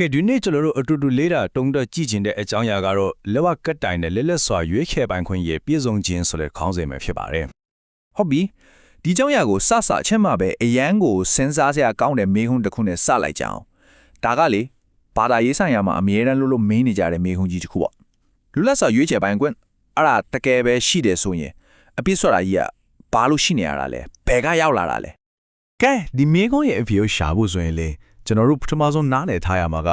ကဲဒီနေ့ကျွန်တော်တို့အတူတူလေးတာတုံးတော့ကြည့်ကျင်တဲ့အကြောင်းအရာကတော့လက်ဝကတ်တိုင်နဲ့လက်လက်စွာရွေးချယ်ပိုင်ခွင့်ရဲ့ပြည့်စုံခြင်းဆိုတဲ့ခေါင်းစဉ်ပဲဖြစ်ပါတယ်။ဟုတ်ပြီဒီအကြောင်းအရာကိုစစအချက်မှပဲအရန်ကိုစဉ်းစားစရာကောင်းတဲ့မိခွန်းတစ်ခုနဲ့စလိုက်ကြအောင်။ဒါကလေဘာသာရေးဆိုင်ရာမှာအမြဲတမ်းလို့လို့မင်းနေကြတဲ့မိခွန်းကြီးတစ်ခုပေါ့။လူလက်စွာရွေးချယ်ပိုင်ခွင့်အဲ့ဒါတကယ်ပဲရှိတယ်ဆိုရင်အပြည့်စွာတာကြီးကဘာလို့ရှိနေရတာလဲ။ဘယ်ကရောက်လာတာလဲ။ကဲဒီမိခွန်းရဲ့အဖြေကိုရှာဖို့ဆိုရင်လေ ကျွန်တော်တို့ပထမဆုံးနားလည်ထားရမှာက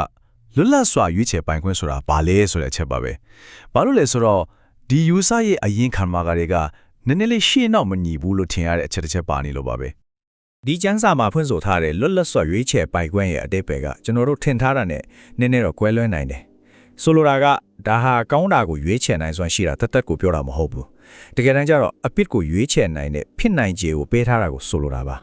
လွတ်လပ်စွာရွေးချယ်ပိုင်ခွင့်ဆိုတာဘာလဲဆိုတဲ့အချက်ပါပဲဘာလို့လဲဆိုတော့ဒီ user ရဲ့အရင်ခံမှာကတွေကနည်းနည်းလေးရှေ့နောက်မညီဘူးလို့ထင်ရတဲ့အချက်တစ်ချက်ပါနေလို့ပါပဲဒီကျန်းစာမှာဖွင့်ဆိုထားတဲ့လွတ်လပ်စွာရွေးချယ်ပိုင်ခွင့်ရဲ့အတိတ်ပဲကကျွန်တော်တို့ထင်ထားတာနဲ့နည်းနည်းတော့ကွဲလွဲနိုင်တယ်။ဆိုလိုတာကဒါဟာကောင်းတာကိုရွေးချယ်နိုင်စွမ်းရှိတာတသက်ကိုပြောတာမဟုတ်ဘူး။တကယ်တမ်းကျတော့အပစ်ကိုရွေးချယ်နိုင်တဲ့ဖြစ်နိုင်ခြေကိုပေးထားတာကိုဆိုလိုတာပါ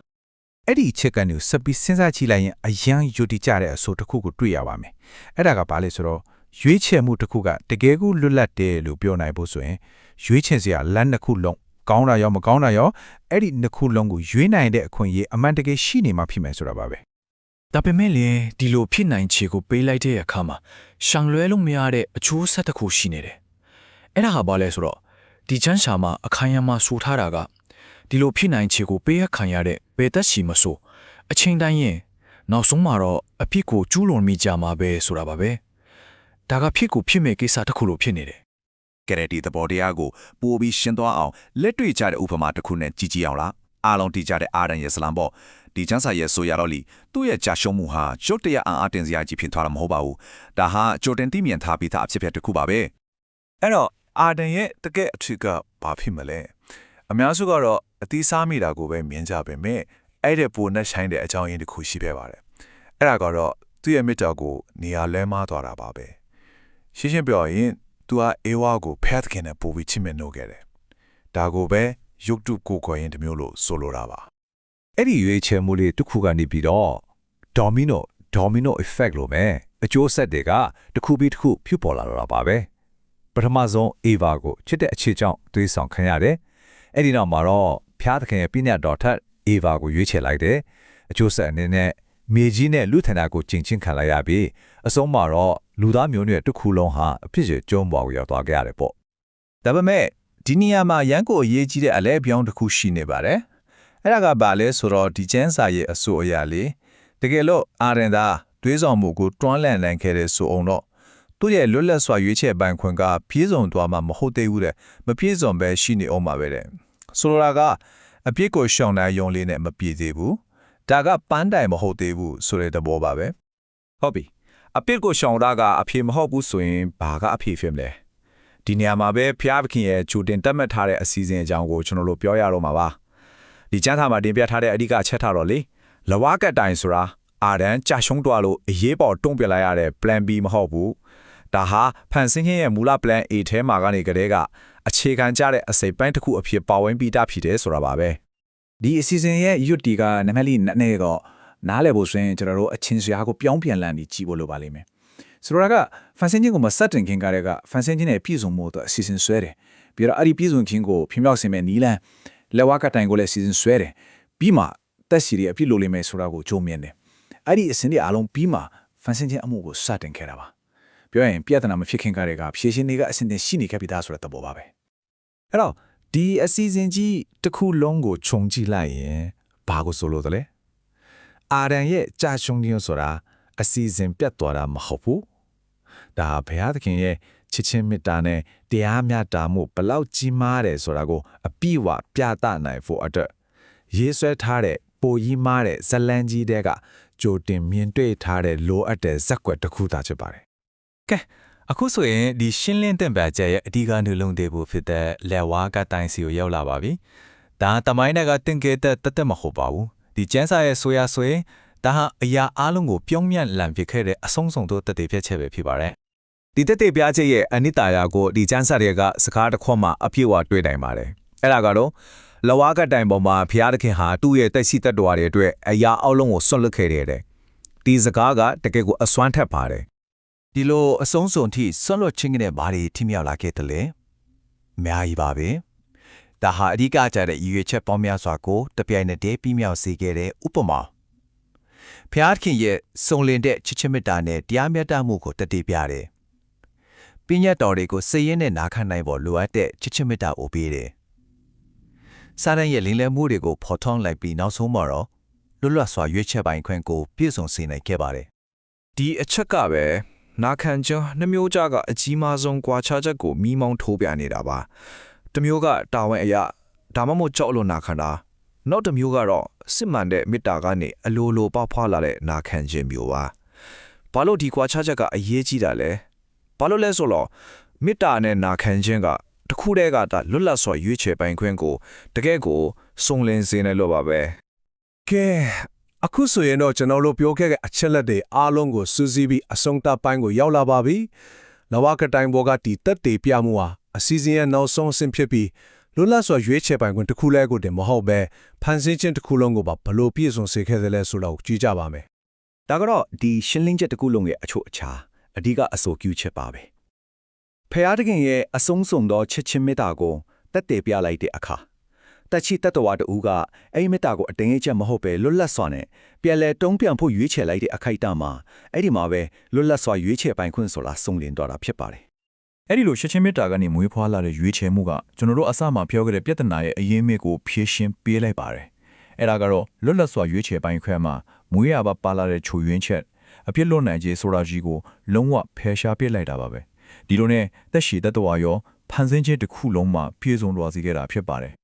အဲ့ဒီအချက်ကနေဆက်ပြီးစဉ်းစားကြည့်လိုက်ရင်အယံယုတ်တိကြတဲ့အဆိုတစ်ခုကိုတွေ့ရပါမယ်။အဲ့ဒါကဘာလဲဆိုတော့ရွေးချယ်မှုတစ်ခုကတကယ်ကိုလွတ်လပ်တယ်လို့ပြောနိုင်ဖို့ဆိုရင်ရွေးချယ်စရာလမ်းတစ်ခုလုံးကောင်းတာရောမကောင်းတာရောအဲ့ဒီနှစ်ခုလုံးကိုရွေးနိုင်တဲ့အခွင့်အရေးအမှန်တကယ်ရှိနေမှဖြစ်မယ်ဆိုတာပါပဲဒါပေမဲ့လည်းဒီလိုဖြစ်နိုင်ခြေကိုပေးလိုက်တဲ့အခါမှာရှောင်လွဲလို့မရတဲ့အချိုးဆက်တစ်ခုရှိနေတယ်။အဲ့ဒါဟာဘာလဲဆိုတော့ဒီချမ်းစာမှာအခိုင်အမာဆိုထားတာက ဒီလိုဖြစ်နိုင်ခြေကိုပေးရခံရတဲ့ဘယ်သက်ရှိမဆိုအချိန်တိုင်းရင်နောက်ဆုံးမှာတော့အဖြစ်ကိုကျူးလွန်မိကြမှာပဲဆိုတာပါပဲ။ဒါကဖြစ်ကိုဖြစ်မဲ့ကိစ္စတစ်ခုလိုဖြစ်နေတယ်ကရက်တီသဘောတရားကိုပိုပြီးရှင်းသွားအောင်လက်တွေ့ကြတဲ့ဥပမာတစ်ခုနဲ့ကြည့်ကြည့်အောင်လားအားလုံးတည်ကြတဲ့အာရန်ရဲ့စလမ်ပေါ့ဒီချမ်းစာရဲ့ဆိုရတော့လီသူ့ရဲ့ကြာရှုံးမှုဟာကျုပ်တရားအံအားတင်စရာကြီးဖြစ်သွားတာမဟုတ်ပါဘူးဒါဟာကြိုတင်သိမြင်ထားပြီးသားအဖြစ်အပျက်တစ်ခုပါပဲအဲ့တော့အာဒန်ရဲ့တကယ်အထူးကဘာဖြစ်မလဲအများစုကတော့ အသီးစားမိတာကိုပဲမြင်ကြပေမဲ့အဲ့တဲ့ပိုနဲ့ဆိုင်တဲ့အကြောင်းရင်းတစ်ခုရှိခဲ့ပါတယ်အဲ့ဒါကတော့သူ့ရဲ့မိတ္တာကိုနေရာလဲမသွားတာပါပဲရှင်းရှင်းပြောရင် သူကအေဝါကိုဖက်ခင်နဲ့ပို့ပြီးချစ်မြတ်နိုးခဲ့တယ်ဒါကိုပဲရုပ်တုကိုကိုရင်တစ်မျိုးလို့ဆိုလိုတာပါအဲ့ဒီရွေးချယ်မှုလေးတစ်ခုကနေပြီးတော့ domino domino effect လို့ပဲအကျိုးဆက်တွေကတစ်ခုပြီးတစ်ခုဖြစ်ပေါ်လာတော့တာပါပဲပထမဆုံး Eva ကိုချစ်တဲ့အခြေကြောင့်သွေးဆောင်ခံရတယ်အဲ့ဒီနောက်မှာတော့ ဖျားသခင်ရဲ့ပြညတ်တော်ထက် Eva ကိုရွေးချယ်လိုက်တယ်အကျိုးဆက်အနေနဲ့မြေကြီးနဲ့လူထန္တာကိုကျင့်ချင်းခံလိုက်ရပြီးအဆုံးမှာတော့လူသားမျိုးနွယ်တစ်ခုလုံးဟာအဖြစ်ရကျုံးပေါ်ကိုရောက်သွားခဲ့ရတယ်ပေါ့ဒါပေမဲ့ဒီနေရာမှာရန်ကိုအရေးကြီးတဲ့အလဲအပြောင်းတစ်ခုရှိနေပါတယ်အဲ့ဒါကဘာလဲဆိုတော့ဒီကျန်းစာရဲ့အဆိုအရာလေးတကယ်လို့အာရန်သာတွေးဆောင်မှုကိုတွန်းလှန်နိုင်ခဲ့တဲ့ဆိုအောင်တော့သူ့ရဲ့လွတ်လပ်စွာရွေးချယ်ပိုင်ခွင့်ကပြည့်စုံသွားမှာမဟုတ်သေးဘူးတဲ့မပြည့်စုံပဲရှိနေအောင်ပါပဲတဲ့ ဆိုလိုတာကအပြစ်ကိုရှောင်နိုင်ရုံလေးနဲ့မပြည့်သေးဘူးဒါကပန်းတိုင်မဟုတ်သေးဘူးဆိုတဲ့သဘောပါပဲဟုတ်ပြီအပစ်ကိုရှောင်တာကအဖြေမဟုတ်ဘူးဆိုရင်ဘာကအဖြေဖြစ်မလဲဒီနေရာမှာပဲဖျားပခင်ရဲ့ဂျူတင်တက်မှတ်ထားတဲ့အစီအစဉ်အကြောင်းကိုကျွန်တော်တို့ပြောရတော့မှာပါဒီကျမ်းစာမှာတင်ပြထားတဲ့အဓိကအချက်ထားတော့လေလဝကတ်တိုင်ဆိုတာအာဒန်ကြာရှုံးသွားလို့အရေးပေါ်တွန့်ပြလိုက်ရတဲ့ plan B မဟုတ်ဘူးဒါဟာဖန်ဆင်းခြင်းရဲ့မူလ plan A ထဲမှာကနေကတည်းက အခြေခံကြတဲ့အစိပ်ပိုင်းတစ်ခုအဖြစ်ပါဝင်ပြီးသားဖြစ်တယ်ဆိုတာပါပဲဒီအစီအစဉ်ရဲ့ရွတ်တီကနမလေးနည်းနည်းတော့နားလည်ဖို့ဆိုရင်ကျွန်တော်တို့အချင်းစရာကိုပြောင်းပြန်လန်ပြီးကြည့်ဖို့လိုပါလိမ့်မယ်ဆိုတော့ကဖန်ဆင်းခြင်းကိုမစတင်ခင်ကတည်းကဖန်ဆင်းခြင်းနဲ့ပြည်စုံမှုတော့အစီအစဉ်ဆွဲတယ်ပြီးတော့အဲ့ဒီပြည်စုံခြင်းကိုဖြစ်မြောက်စေမဲ့နီလန်လက်ဝါကတိုင်ကိုလည်းအစီအစဉ်ဆွဲတယ်ပြီးမှတက်စီတွေအပြစ်လိုလိမ့်မယ်ဆိုတာကိုကြုံမြင်တယ်အဲ့ဒီအစဉ်တွေအားလုံးပြီးမှဖန်ဆင်းခြင်းအမှုကိုစတင်ခဲ့တာပါပြောရင်ပြဿနာမဖြစ်ခင်ကတည်းကဖြည့်ရှင်တွေကအစဉ်တင်ရှိနေခဲ့ပြီးသားဆိုတဲ့သဘောပါပဲ အဲ့တော့ဒီအစီအစဉ်ကြီးတစ်ခုလုံးကိုခြုံကြည့်လိုက်ရင်ဘာကိုဆိုလို့တလဲအာရန်ရဲ့ကြာရှုံးခြင်းဆိုတာအစီအစဉ်ပြတ်သွားတာမဟုတ်ဘူးဒါဘုရားသခင်ရဲ့ချစ်ချင်းမေတ္တာနဲ့တရားမျှတမှုဘလောက်ကြီးမားတယ်ဆိုတာကိုအပြည့်အဝပြသနိုင်ဖို့အတွက်ရေးဆွဲထားတဲ့ပိုကြီးမားတဲ့ဇလန်ကြီးတဲကကြိုတင်မြင်တွေ့ထားတဲ့လိုအပ်တဲ့ဇက်ကွက်တစ်ခုသာဖြစ်ပါတယ်ကဲ အခုဆိုရင်ဒီရှင်းလင်းတဲ့ပါချက်ရဲ့အဓိကနှလုံးသေးဖို့ဖြစ်တဲ့လက်ဝါကတိုင်စီကိုရောက်လာပါပြီဒါတမိုင်းကတင်ကေတဲ့တသက်မဟုတ်ပါဘူးဒီကျန်းစာရဲ့ဆိုရဆိုရင်ဒါဟာအရာအလုံးကိုပြုံးမြတ်လန်ဖြစ်ခဲ့တဲ့အဆုံးစုံသောတသက်ဖြစ်ချက်ပဲဖြစ်ပါတယ်ဒီတက်တဲ့ပြားချက်ရဲ့အနိတာယာကိုဒီကျန်းစာတွေကစကားတစ်ခွန်းမှာအပြည့်အဝတွေ့နိုင်ပါတယ်အဲ့ဒါကတော့လဝါကတိုင်ပေါ်မှာဘုရားသခင်ဟာသူ့ရဲ့တက်ရှိတတ်တော်တွေအတွက်အရာအလုံးကိုဆွတ်လွတ်ခဲ့တဲ့တဲ့ဒီစကားကတကယ်ကိုအစွမ်းထက်ပါတယ် ဒီလိုအဆုံးစွန်ထိဆွတ်လွတ်ခြင်းနဲ့ဘာတွေထိမြောက်လာခဲ့တယ်လဲအများကြီးပါပဲဒါဟာအဓိကကြတဲ့ရည်ရွယ်ချက်ပေါင်းများစွာကိုတပြိုင်နက်တည်းပြီးမြောက်စေခဲ့တဲ့ဥပမာဖျားခင်ရဲ့စုံလင်တဲ့ချစ်ချစ်မေတ္တာနဲ့တရားမျှတမှုကိုတည်ပြတယ်။ပညာတော်တွေကိုစိတ်ရင်းနဲ့နားခံနိုင်ဖို့လိုအပ်တဲ့ချစ်ချစ်မေတ္တာကိုပေးတယ်။စာရန်ရဲ့လင်းလဲမှုတွေကိုဖော်ထောင်းလိုက်ပြီးနောက်ဆုံးမှာတော့လွတ်လပ်စွာရွေးချယ်ပိုင်ခွင့်ကိုပြည့်စုံစေနိုင်ခဲ့ပါတယ်ဒီအချက်ကပဲ နာခံကျွန်းနှမျိုးကြကအကြီးမားဆုံးကွာခြားချက်ကိုမိမောင်းထိုးပြနေတာပါတစ်မျိုးကတာဝန်အရာဒါမှမဟုတ်ကြောက်လို့နာခံတာနောက်တစ်မျိုးကတော့စစ်မှန်တဲ့မေတ္တာကနေအလိုလိုပေါက်ဖွာလာတဲ့နာခံခြင်းမျိုးပါဘာလို့ဒီကွာခြားချက်ကအရေးကြီးတာလဲဘာလို့လဲဆိုတော့မေတ္တာနဲ့နာခံခြင်းကတစ်ခုတည်းကတလွတ်လပ်စွာရွေးချယ်ပိုင်ခွင့်ကိုတကယ်ကိုစုံလင်စေနေလို့ပါပဲကဲ အခုဆိုရင်တော့ကျွန်တော်တို့ပြောခဲ့တဲ့အချက်လက်တွေအားလုံးကိုစူးစီးပြီးအဆုံးသတ်ပိုင်းကိုရောက်လာပါပြီ။လဝကတိုင်ဘောကတီတက်တေပြမှုဟာအစီအစဉ်ရဲ့နောက်ဆုံးအဆင့်ဖြစ်ပြီးလွတ်လပ်စွာရွေးချယ်ပိုင်ခွင့်တစ်ခုလဲကိုတင်မဟုတ်ပဲဖန်ဆင်းခြင်းတစ်ခုလုံးကိုပါဘလို့ပြည့်စုံစေခဲ့တယ်လဲဆိုတော့ကြည့်ကြပါမယ်ဒါကတော့ဒီရှင်းလင်းချက်တစ်ခုလုံးရဲ့အချို့အခြားအဓိကအဆိုပြုချက်ပါပဲဖျားတခင်ရဲ့အဆုံးစုံသောချစ်ချင်းမေတ္တာကိုတက်တည်ပြလိုက်တဲ့အခါ တက်ချီတက်တော်တူကအဲ့ဒီမေတ္တာကိုအတင်းအကျပ်မဟုတ်ပဲလွတ်လပ်စွာနဲ့ပြန်လဲတုံးပြန်ဖို့ရွေးချယ်လိုက်တဲ့အခိုက်အတန့်မှာအဲ့ဒီမှာပဲလွတ်လပ်စွာရွေးချယ်ပိုင်ခွင့်ဆိုတာစုံလင်တော့တာဖြစ်ပါတယ်အဲ့ဒီလိုရှစ်ချင်းမေတ္တာကနေမွေးဖွားလာတဲ့ရွေးချယ်မှုကကျွန်တော်တို့အစမှပြောခဲ့တဲ့ပြဿနာရဲ့အရင်းမြစ်ကိုဖြေရှင်းပေးလိုက်ပါတယ်။အဲ့ဒါကတော့လွတ်လပ်စွာရွေးချယ်ပိုင်းခွဲမှာမွေးရပါပါလာတဲ့ခြုံရင်းချက်အပြစ်လွတ်နိုင်ခြင်းဆိုတာကြီးကိုလုံးဝဖယ်ရှားပစ်လိုက်တာပါပဲ။ဒီလိုနဲ့တက်ရှိတတဝါရောဖန်ဆင်းခြင်းတစ်ခုလုံးမှာပြည့်စုံသွားစေခဲ့တာဖြစ်ပါတယ်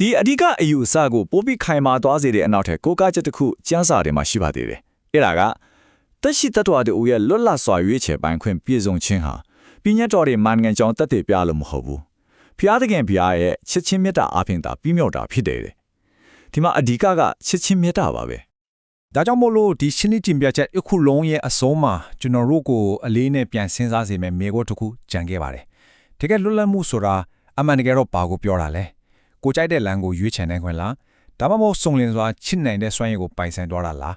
ဒီအဓိကအယူအဆကိုပိုပြီးခိုင်မာသွားစေတဲ့အနောက်ထပ်ကိုးကားချက်တစ်ခုကျမ်းစာထဲမှာရှိပါသေးတယ်။အဲ့ဒါကတက်ရှိတတ်တော်တူရဲ့လွတ်လပ်စွာရွေးချယ်ပိုင်ခွင့်ပြည့်စုံခြင်းဟာပညာတော်တွေမန်ငံကြောင့်တက်တည်ပြလို့မဟုတ်ဘူး။ဖျားသခင်ဖျားရဲ့ချစ်ချင်းမေတ္တာအပြင်သာပြည့်မြောက်တာဖြစ်တယ်တဲ့။ဒီမှာအဓိကကချစ်ချင်းမေတ္တာပါပဲဒါကြောင့်မို့လို့ဒီရှင်းလင်းတင်ပြချက်အခုလုံးရဲ့အဆုံးမှာကျွန်တော်တို့ကိုအလေးနဲ့ပြန်စဉ်းစားစေမယ့်မိကိုတစ်ခုကြံခဲ့ပါတယ်။တကယ်လွတ်လပ်မှုဆိုတာအမှန်တကယ်တော့ဘာကိုပြောတာလဲ။ ကိုကြိုက်တဲ့လမ်းကိုရွေးချယ်နိုင်ခွင့်လား။ဒါမှမဟုတ်စုံလင်စွာချစ်နိုင်တဲ့စွမ်းရည်ကိုပိုင်ဆိုင်သွားတာလား